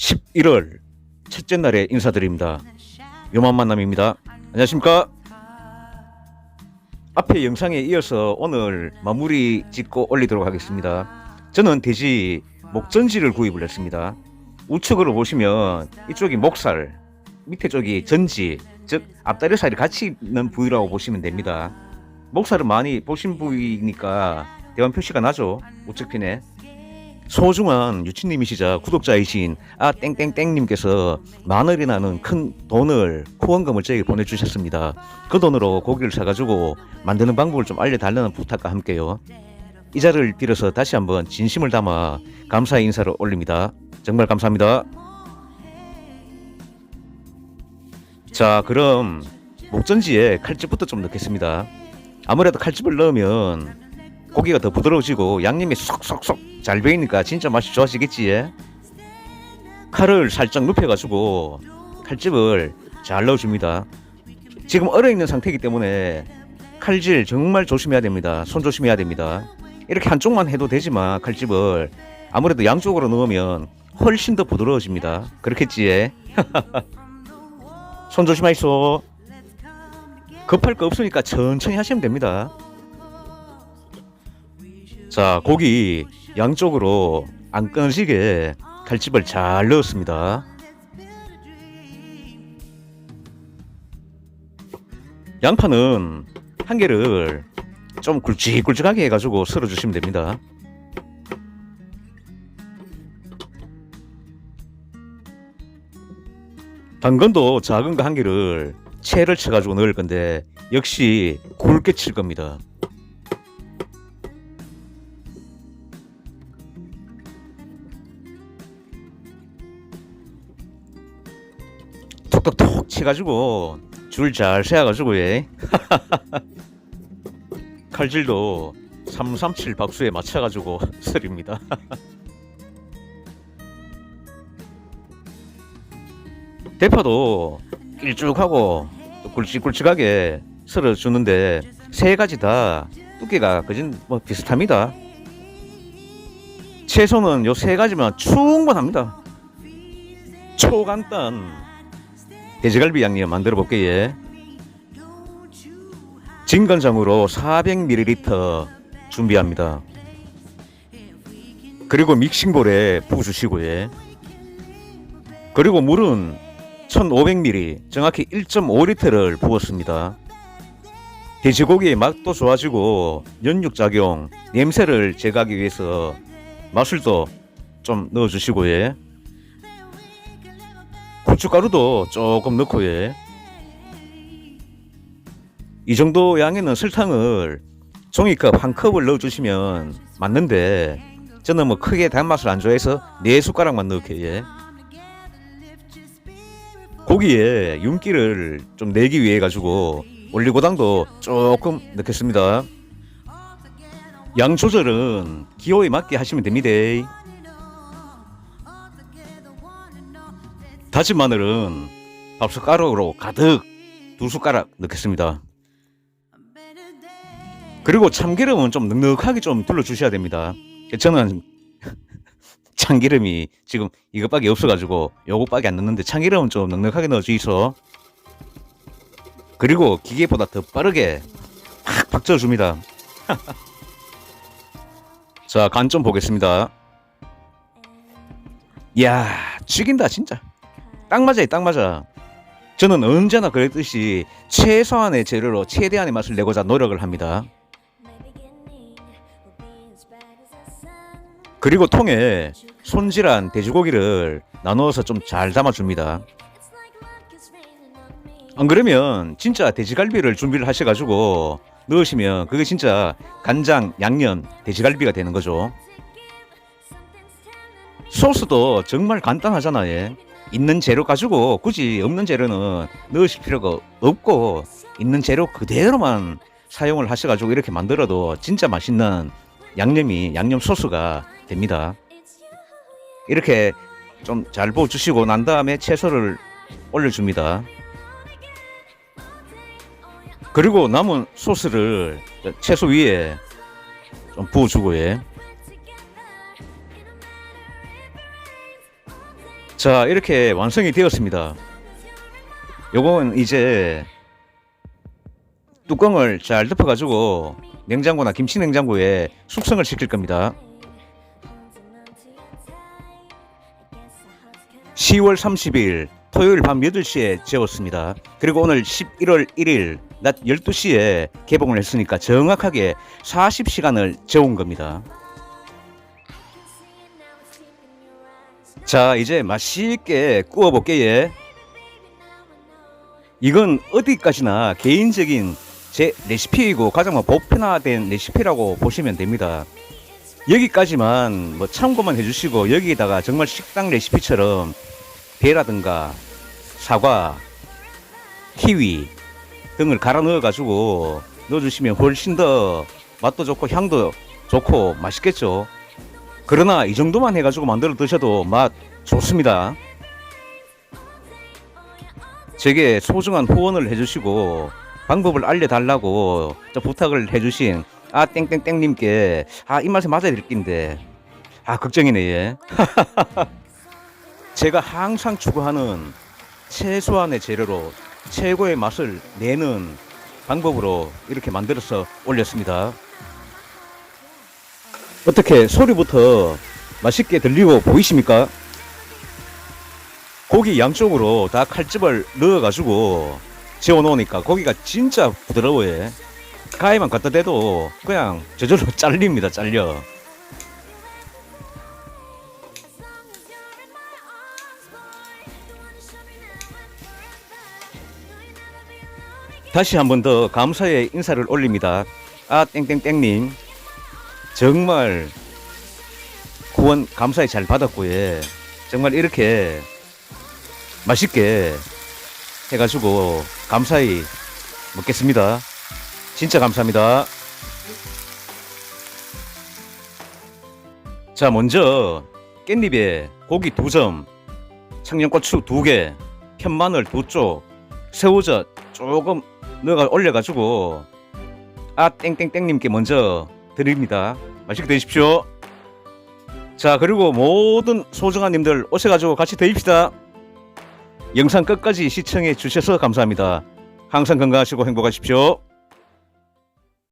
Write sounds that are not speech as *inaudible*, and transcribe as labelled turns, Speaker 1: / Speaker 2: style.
Speaker 1: 11월 첫째 날에 인사드립니다. 요만 만남입니다. 안녕하십니까? 앞에 영상에 이어서 오늘 마무리 짓고 올리도록 하겠습니다. 저는 돼지 목전지를 구입을 했습니다. 우측으로 보시면 이쪽이 목살, 밑에 쪽이 전지, 즉 앞다리살이 같이 있는 부위라고 보시면 됩니다. 목살은 많이 보신 부위니까 대원 표시가 나죠. 우측편에. 소중한 유치님이시자 구독자이신 아 땡땡땡님께서 만 원이라는 큰 돈을 후원금을 저에게 보내주셨습니다. 그 돈으로 고기를 사가지고 만드는 방법을 좀 알려달라는 부탁과 함께요. 이 자리를 빌어서 다시 한번 진심을 담아 감사의 인사를 올립니다. 정말 감사합니다. 자 그럼 목전지에 칼집부터 좀 넣겠습니다. 아무래도 칼집을 넣으면 고기가 더 부드러워지고 양념이 쏙쏙쏙 잘 배이니까 진짜 맛이 좋아지겠지. 예? 칼을 살짝 눕혀가지고 칼집을 잘 넣어줍니다. 지금 얼어있는 상태이기 때문에 칼질 정말 조심해야 됩니다. 손 조심해야 됩니다. 이렇게 한쪽만 해도 되지만 칼집을 아무래도 양쪽으로 넣으면 훨씬 더 부드러워집니다. 그렇겠지? 예? *laughs* 손 조심하이소. 급할 거 없으니까 천천히 하시면 됩니다. 자, 고기 양쪽으로 안 끊어지게 칼집을 잘 넣었습니다. 양파는 한 개를 좀 굵직굵직하게 해가지고 썰어주시면 됩니다. 당근도 작은 거 한 개를 채를 쳐가지고 넣을 건데 역시 굵게 칠 겁니다. 톡톡톡 치가지고 줄 잘 세어가지고 예. *laughs* 칼질도 337 박수에 맞춰가지고 *laughs* 썰입니다. *laughs* 대파도 길쭉하고 또 굵직굵직하게 썰어 주는데 세 가지 다 두께가 그진 뭐 비슷합니다. 채소는 요 세 가지면 충분합니다. 초간단 돼지갈비 양념 만들어 볼게요. 예. 진간장으로 400ml 준비합니다. 그리고 믹싱볼에 부어주시고요. 예. 그리고 물은 1500ml, 정확히 1.5리터를 부었습니다. 돼지고기의 맛도 좋아지고 연육작용, 냄새를 제거하기 위해서 마술도 좀 넣어주시고요. 예. 고춧가루도 조금 넣고 예. 이 정도 양에는 설탕을 종이컵 한 컵을 넣어주시면 맞는데 저는 뭐 크게 단맛을 안 좋아해서 네 숟가락만 넣을게요. 예. 고기에 윤기를 좀 내기 위해 가지고 올리고당도 조금 넣겠습니다. 양 조절은 기호에 맞게 하시면 됩니다. 다진 마늘은 밥숟가락으로 가득 두 숟가락 넣겠습니다. 그리고 참기름은 좀 넉넉하게 좀 둘러주셔야 됩니다. 저는 *laughs* 참기름이 지금 이것밖에 없어가지고 요것밖에 안 넣는데 참기름은 좀 넉넉하게 넣어주이소. 그리고 기계보다 더 빠르게 팍 박쳐줍니다. *laughs* 자, 간 좀 보겠습니다. 이야, 죽인다, 진짜. 딱 맞아요, 딱 맞아. 저는 언제나 그랬듯이 최소한의 재료로 최대한의 맛을 내고자 노력을 합니다. 그리고 통에 손질한 돼지고기를 나누어서 좀 잘 담아줍니다. 안 그러면 진짜 돼지갈비를 준비를 하셔가지고 넣으시면 그게 진짜 간장, 양념, 돼지갈비가 되는 거죠. 소스도 정말 간단하잖아요. 예. 있는 재료 가지고 굳이 없는 재료는 넣으실 필요가 없고 있는 재료 그대로만 사용을 하셔가지고 이렇게 만들어도 진짜 맛있는 양념이 양념 소스가 됩니다. 이렇게 좀 잘 부어주시고 난 다음에 채소를 올려줍니다. 그리고 남은 소스를 채소 위에 좀 부어주고 예. 자 이렇게 완성이 되었습니다. 요건 이제 뚜껑을 잘 덮어 가지고 냉장고나 김치 냉장고에 숙성을 시킬 겁니다. 10월 30일 토요일 밤 8시에 재웠습니다. 그리고 오늘 11월 1일 낮 12시에 개봉을 했으니까 정확하게 40시간을 재운 겁니다. 자, 이제 맛있게 구워볼게요. 이건 어디까지나 개인적인 제 레시피이고 가장 뭐 보편화된 레시피라고 보시면 됩니다. 여기까지만 뭐 참고만 해주시고 여기에다가 정말 식당 레시피처럼 배라든가 사과, 키위 등을 갈아 넣어 가지고 넣어주시면 훨씬 더 맛도 좋고 향도 좋고 맛있겠죠. 그러나 이 정도만 해가지고 만들어 드셔도 맛 좋습니다. 제게 소중한 후원을 해주시고 방법을 알려달라고 저 부탁을 해주신 아 땡땡땡님께 아 입맛에 맞아야 될 낀데 아 걱정이네 얘. *laughs* 제가 항상 추구하는 최소한의 재료로 최고의 맛을 내는 방법으로 이렇게 만들어서 올렸습니다. 어떻게 소리부터 맛있게 들리고 보이십니까? 고기 양쪽으로 다 칼집을 넣어가지고 재워놓으니까 고기가 진짜 부드러워요. 가위만 갖다 대도 그냥 저절로 *laughs* 잘립니다, 잘려. 다시 한 번 더 감사의 인사를 올립니다. 아, 땡땡땡님. 정말 구원 감사히 잘 받았고요. 예. 정말 이렇게 맛있게 해가지고 감사히 먹겠습니다. 진짜 감사합니다. 자, 먼저 깻잎에 고기 두 점, 청양고추 두 개, 편마늘 두 쪽, 새우젓 조금 넣어 올려가지고 아 땡땡땡님께 먼저 드립니다. 맛있게 드십시오. 자 그리고 모든 소중한 님들 오셔가지고 같이 드십시다. 영상 끝까지 시청해 주셔서 감사합니다. 항상 건강하시고 행복하십시오.